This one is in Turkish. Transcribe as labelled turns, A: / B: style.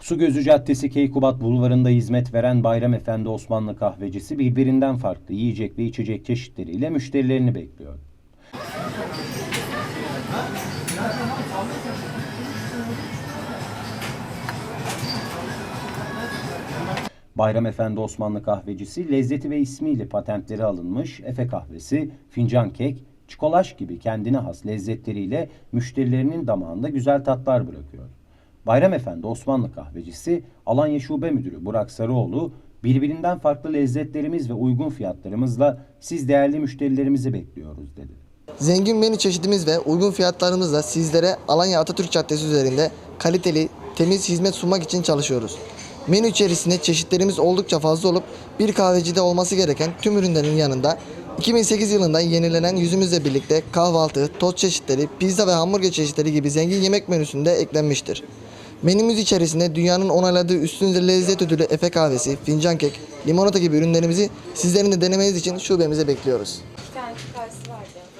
A: Sugözü Caddesi Keykubat Bulvarı'nda hizmet veren Bayram Efendi Osmanlı kahvecisi birbirinden farklı yiyecek ve içecek çeşitleriyle müşterilerini bekliyor. Bayram Efendi Osmanlı kahvecisi lezzeti ve ismiyle patentleri alınmış Efe kahvesi, fincan kek, çikolaş gibi kendine has lezzetleriyle müşterilerinin damağında güzel tatlar bırakıyor. Bayram Efendi Osmanlı kahvecisi Alanya Şube Müdürü Burak Sarıoğlu birbirinden farklı lezzetlerimiz ve uygun fiyatlarımızla siz değerli müşterilerimizi bekliyoruz dedi.
B: Zengin menü çeşidimiz ve uygun fiyatlarımızla sizlere Alanya Atatürk Caddesi üzerinde kaliteli, temiz hizmet sunmak için çalışıyoruz. Menü içerisinde çeşitlerimiz oldukça fazla olup bir kahvecide olması gereken tüm ürünlerin yanında 2008 yılında yenilenen yüzümüzle birlikte kahvaltı, tost çeşitleri, pizza ve hamburger çeşitleri gibi zengin yemek menüsünde eklenmiştir. Menümüz içerisinde dünyanın onayladığı üstün lezzet ödülü Efe kahvesi, fincan kek, limonata gibi ürünlerimizi sizlerin de denemeniz için şubemize bekliyoruz.
C: İki tane kahvesi vardı.